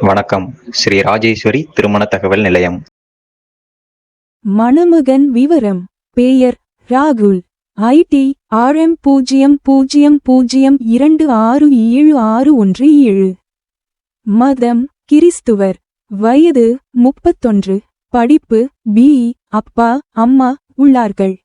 வணக்கம். ஸ்ரீ ராஜேஸ்வரி திருமண தகவல் நிலையம். மணமகன் விவரம். பெயர் ராகுல். ஐடி ஆர்எம் பூஜ்ஜியம் பூஜ்ஜியம் பூஜ்ஜியம் இரண்டு ஆறு ஏழு ஆறு ஒன்று ஏழு. மதம் கிறிஸ்துவர். வயது முப்பத்தொன்று. படிப்பு பி. அப்பா அம்மா உள்ளார்கள்.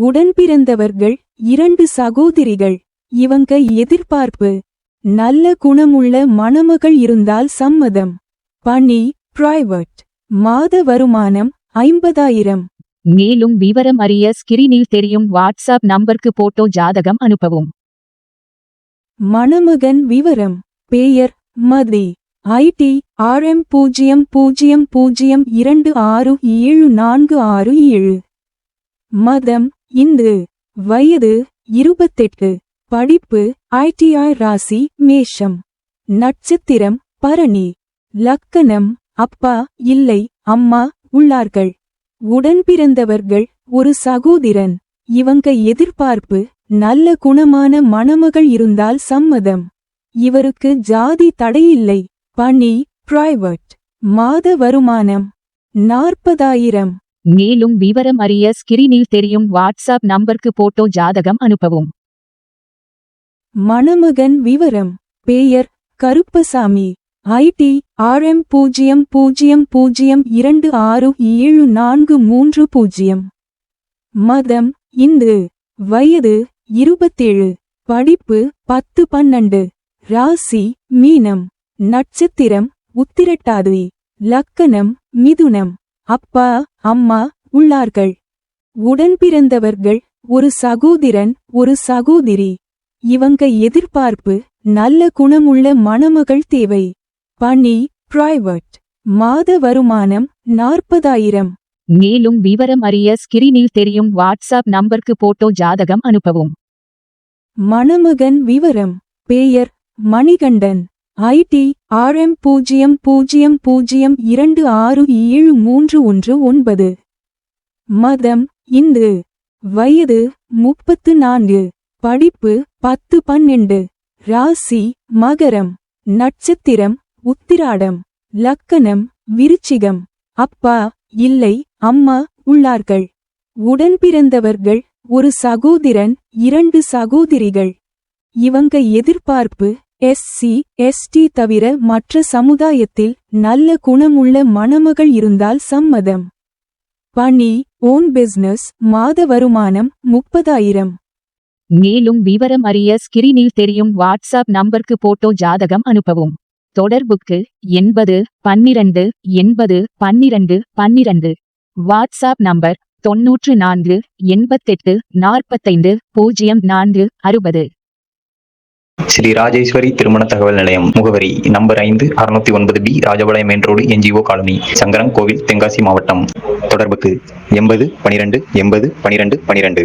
உடன்பிறந்தவர்கள் இரண்டு சகோதரிகள். இவங்க எதிர்பார்ப்பு நல்ல குணமுள்ள மணமகள் இருந்தால் சம்மதம். பணி பிரைவேட் மாத வருமானம் ஐம்பதாயிரம். மேலும் விவரம் அறிய ஸ்கிரீனில் தெரியும் வாட்ஸ்அப் நம்பருக்கு போட்டோ ஜாதகம் அனுப்பவும். மணமகன் விவரம் பெயர் மதி. ஐடி ஆர்எம் பூஜ்ஜியம் பூஜ்ஜியம் பூஜ்ஜியம் இரண்டு ஆறு ஏழு நான்கு ஆறு ஏழு. மதம் இந்து. வயது இருபத்தெட்டு. படிப்பு ஐடிஐ ராசி மேஷம். நட்சத்திரம் பரணி. லக்கணம் அப்பா இல்லை அம்மா உள்ளார்கள். உடன்பிறந்தவர்கள் ஒரு சகோதரன். இவங்க எதிர்பார்ப்பு நல்ல குணமான மணமகள் இருந்தால் சம்மதம். இவருக்கு ஜாதி தடையில்லை. பணி பிரைவட் மாத வருமானம் நாற்பதாயிரம். மேலும் விவரம் அறிய ஸ்கிரீனில் தெரியும் வாட்ஸ்அப் நம்பருக்கு போட்டோ ஜாதகம் அனுப்பவும். மணமகன் விவரம் பெயர் கருப்பசாமி ஐடி ஆர்எம் பூஜ்ஜியம் பூஜ்ஜியம் பூஜ்ஜியம் இரண்டு ஆறு ஏழு நான்கு மூன்று பூஜ்ஜியம். மதம் இந்து வயது இருபத்தேழு படிப்பு பத்து பன்னெண்டு ராசி மீனம் நட்சத்திரம் உத்திரட்டாதி லக்கணம் மிதுனம் அப்பா அம்மா உள்ளார்கள். உடன்பிறந்தவர்கள் ஒரு சகோதரன் ஒரு சகோதரி. இவங்க எதிர்பார்ப்பு நல்ல குணமுள்ள மணமகள் தேவை. பணி பிரைவேட் மாத வருமானம் நாற்பதாயிரம். மேலும் விவரம் அறிய ஸ்கிரீனில் தெரியும் வாட்ஸ்அப் நம்பருக்கு போட்டோ ஜாதகம் அனுப்பவும். மணமகன் விவரம் பெயர் மணிகண்டன். ஐடி ஆர்எம் பூஜ்ஜியம் பூஜ்ஜியம் பூஜ்ஜியம் இரண்டு ஆறு ஏழு மூன்று ஒன்று ஒன்பது. மதம் இந்து. வயது முப்பத்து நான்கு. படிப்பு பத்து பன்னெண்டு. ராசி மகரம் நட்சத்திரம் உத்திராடம் லக்கணம் விருச்சிகம். அப்பா இல்லை அம்மா உள்ளார்கள். உடன்பிறந்தவர்கள் ஒரு சகோதரன் இரண்டு சகோதரிகள். இவங்க எதிர்பார்ப்பு எஸ்சி எஸ்டி தவிர மற்ற சமுதாயத்தில் நல்ல குணமுள்ள மணமகள் இருந்தால் சம்மதம். பணி ஓன் பிசினஸ் மாத வருமானம் முப்பதாயிரம். மேலும் விவரம் அறிய ஸ்கிரீனில் தெரியும் வாட்ஸ்அப் நம்பருக்கு போட்டோ ஜாதகம் அனுப்பவும். தொடர்புக்கு எண்பது பன்னிரண்டு எண்பது பன்னிரண்டு பன்னிரண்டு. வாட்ஸ்அப் நம்பர் தொன்னூற்று நான்கு எண்பத்தெட்டு நாற்பத்தைந்து பூஜ்ஜியம் நான்கு அறுபது. ஸ்ரீ ராஜேஸ்வரி திருமண தகவல் நிலையம் முகவரி நம்பர் ஐந்து அறுநூத்தி ஒன்பது B Rajapalayam main road NGO colony Sankarankovil Tenkasi மாவட்டம். தொடர்புக்கு எண்பது பனிரெண்டு எண்பது பனிரெண்டு பனிரெண்டு